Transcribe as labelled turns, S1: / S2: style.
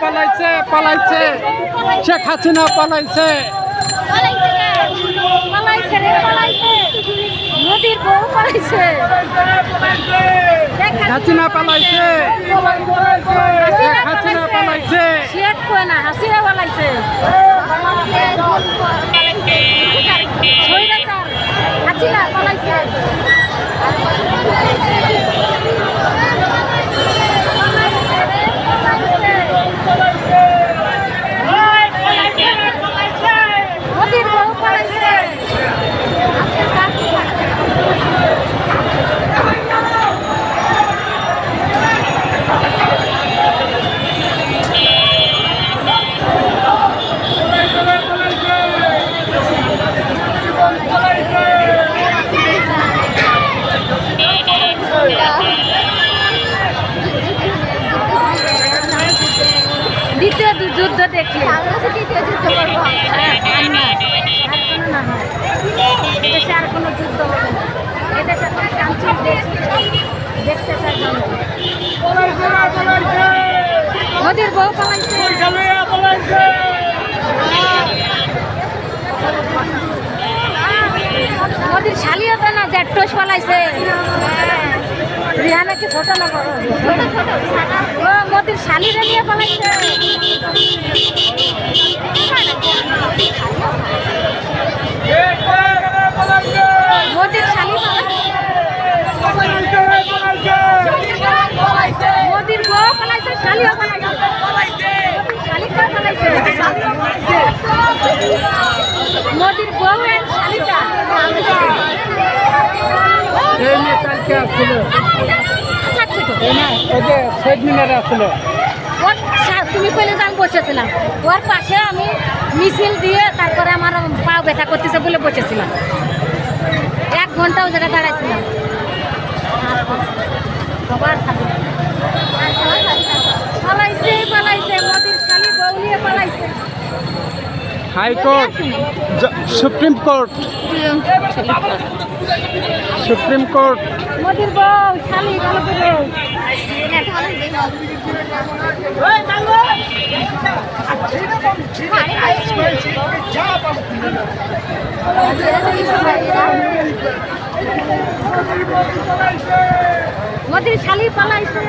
S1: পালাইছে পালাইছে। শেখ হাসিনা পালাইছে।
S2: পালাইছে। রে, পালাইছে রে, পালাইছে। নদীর বউ পালাইছে শেখ
S1: হাসিনা পালাইছে শেখ হাসিনা পালাইছে
S2: শেখ কয় না হাসিনা পালাইছে স্বৈরাচার, হাসিনা পালাইছে নদীর বউ পালাইছে দ্বিতীয় যুদ্ধ দ্বিতীয় যুদ্ধ করব আর কোনো যুদ্ধ হবে এদেশে দেশ দেখতে চাই। নদীর বউ পালাইছে নদীর শালিও তো না, জ্যাঠোস পালাইছে রিহানা কি ছোট না বড় ও শালিরে নিয়ে পালাইছে নদীর শালি পালাইছে নদীর বউ পালাইছে শালিও পালাইছে শালিকা পালাইছে নদীর বউ এর শালিকা
S1: এই না ওই যে মিনারে আসছিল।
S2: তুমি কইলে যে আমি বসেছিলাম। ওর পাশে আমি মিছিল দিয়ে তারপরে আমার পা ব্যথা করতেছে বলে বসেছিলাম। এক ঘণ্টা ও জায়গায় দাঁড়াইছিলাম। সবার পালাইছে পালাইছে মোদির শালি বউ পালাইছে।
S1: High court supreme court. Supreme court.
S2: মোদির শালি পালাইছে।